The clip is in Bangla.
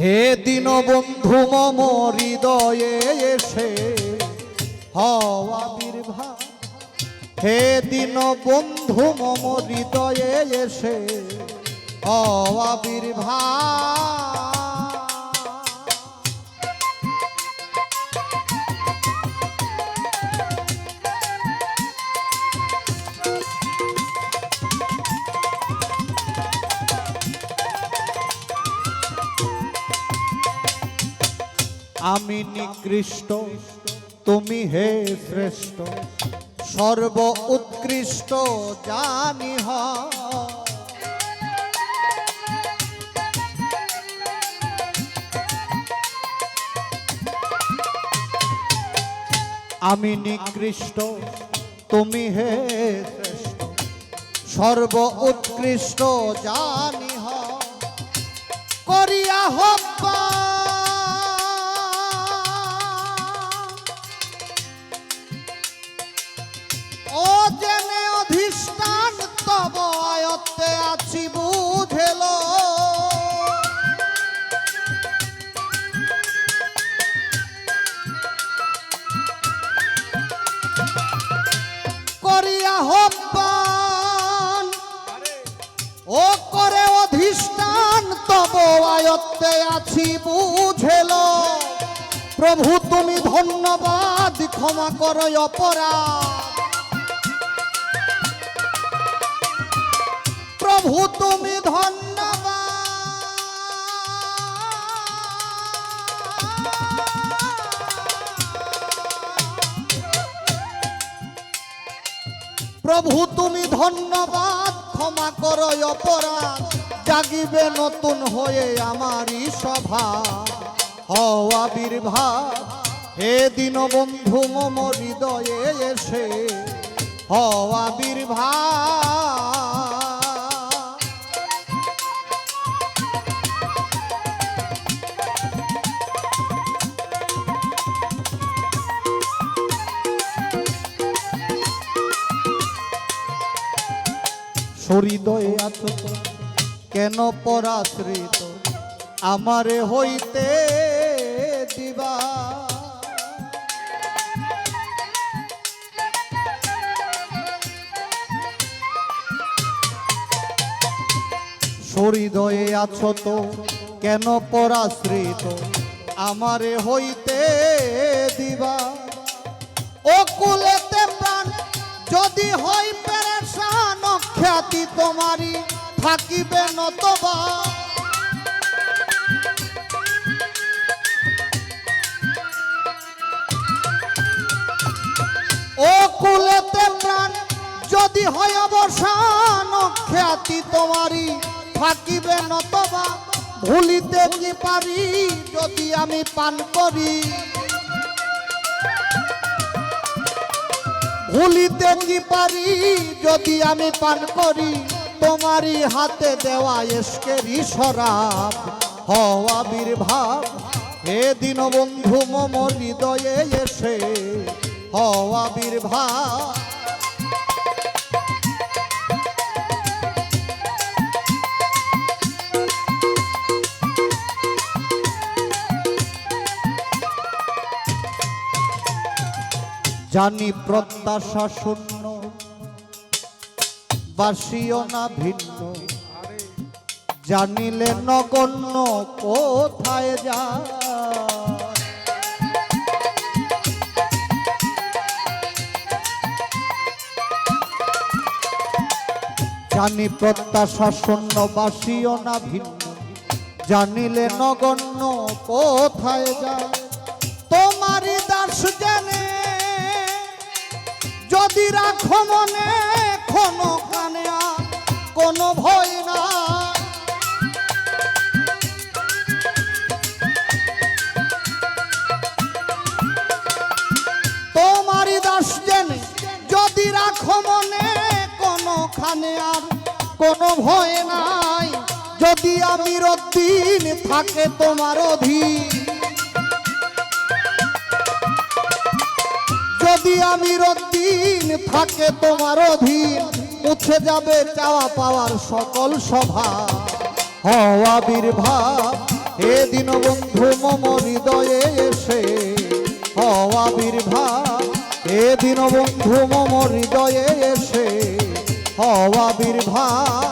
হে দিন বন্ধু মম হৃদয়ে এসে হওয়া বীরভা হে দিন বন্ধু মম হৃদয়ে এসে হওয়া আবির্ভাব। আমি নিকৃষ্ট, তুমি হে শ্রেষ্ঠ। সর্ব উৎকৃষ্ট জানি হ। আমি নিকৃষ্ট, তুমি হে শ্রেষ্ঠ। সর্ব উৎকৃষ্ট জানি হ। করিয়া হব্বা আয়ত্তে আছি বুঝেল। প্রভু, তুমি ধন্যবাদ, ক্ষমা করো অপরাধ। প্রভু, তুমি ধন্যবাদ। প্রভু, তুমি ধন্যবাদ, ক্ষমা করো অপরাধ। জাগিবে নতুন হয়ে আমারই সভা। হও আবির্ভাব, হে দিন বন্ধু মম হৃদয়ে এসে। হও আবির্ভাব। হৃদয়ে আছো কেন পরাশ্রিত? আমারে হইতে দিবা। হৃদয়ে আছো তো, কেন পরাশ্রিত? আমারে হইতে দিবা। ও কুলেতে প্রাণ, যদি হই পেরেশান খ্যাতি তোমারই। থাকিবে নতবা। ও কুলেতে প্রাণ যদি হয় অবসান খ্যাতি তোমারই থাকিবে নতবা। ভুলিতে কি পারি যদি আমি পান করি? ভুলিতে কি পারি যদি আমি পান করি? তোমারই হাতে দেওয়া এসকেরই শরাব। হওয়া আবির্ভাব, হে দিন বন্ধু মম হৃদয়ে এসে। হওয়া আবির্ভাব। জানি প্রত্যাশা শূন্য বাসিও না ভিন্ন। জানিলে নগণ্য কোথায় যা জানি প্রত্যাশা শূন্য, বাসিও না ভিন্ন। জানিলে নগণ্য কোথায় যায়? তোমারই দাস জানে, যদি রাখো মনে কোনো খানে আর কোনো ভয় নাই। যদি আমি রদ্দিন থাকে তোমার অধীন। যদি আমি রদ্দিন থাকে তোমার অধীন, মুছে যাবে চাওয়া পাওয়ার সকল সভা। আবির্ভাব, হে দিন বন্ধু মম হৃদয়ে এসে। হওয়া বির্ভাব হে দিন বন্ধু মম হৃদয়ে এসে। হওয়া